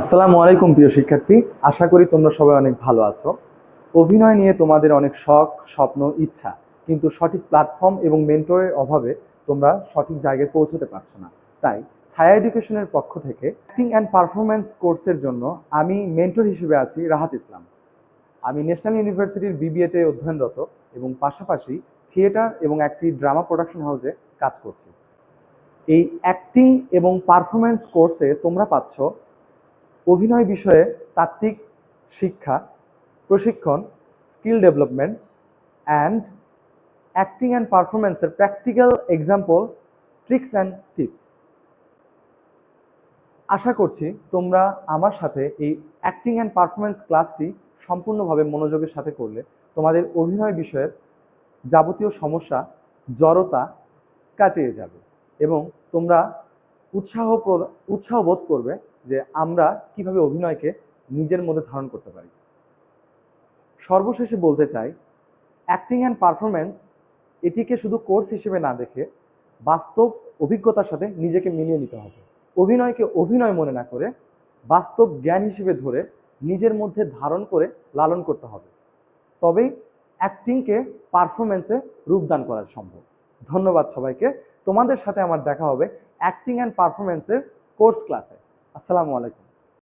আসসালামু আলাইকুম, প্রিয় শিক্ষার্থী। আশা করি তোমরা সবাই অনেক ভালো আছো। অভিনয় নিয়ে তোমাদের অনেক শখ, স্বপ্ন, ইচ্ছা, কিন্তু সঠিক প্ল্যাটফর্ম এবং মেন্টরের অভাবে তোমরা সঠিক জায়গায় পৌঁছতে পারছ না। তাই ছায়া এডুকেশনের পক্ষ থেকে অ্যাক্টিং অ্যান্ড পারফরমেন্স কোর্সের জন্য আমি মেন্টর হিসেবে আছি রাহাত ইসলাম। আমি ন্যাশনাল ইউনিভার্সিটির বিবিএতে অধ্যয়নরত এবং পাশাপাশি থিয়েটার এবং একটি ড্রামা প্রোডাকশন হাউসে কাজ করছি। এই অ্যাক্টিং এবং পারফরমেন্স কোর্সে তোমরা পাচ্ছ অভিনয় বিষয়ে তাত্ত্বিক শিক্ষা, প্রশিক্ষণ skill development and acting and পারফরমেন্সের practical example tricks and tips আশা করছি তোমরা আমার সাথে এই অ্যাক্টিং অ্যান্ড পারফরমেন্স ক্লাসটি সম্পূর্ণভাবে মনোযোগের সাথে করলে। তোমাদের অভিনয় বিষয়ের যাবতীয় সমস্যা, জড়তা কাটিয়ে যাবে এবং তোমরা উৎসাহ উৎসাহ বোধ করবে যে আমরা কীভাবে অভিনয়কে নিজের মধ্যে ধারণ করতে পারি। সর্বশেষে বলতে চাই অ্যাক্টিং অ্যান্ড পারফরমেন্স এটিকে শুধু কোর্স হিসেবে না দেখে বাস্তব অভিজ্ঞতার সাথে নিজেকে মিলিয়ে নিতে হবে। অভিনয়কে অভিনয় মনে না করে বাস্তব জ্ঞান হিসেবে ধরে নিজের মধ্যে ধারণ করে লালন করতে হবে। তবেই অ্যাক্টিংকে পারফরমেন্সে রূপদান করা সম্ভব। ধন্যবাদ সবাইকে। তোমাদের সাথে আমার দেখা হবে অ্যাক্টিং অ্যান্ড পারফরমেন্সের কোর্স ক্লাসে আসসালামু আলাইকুম।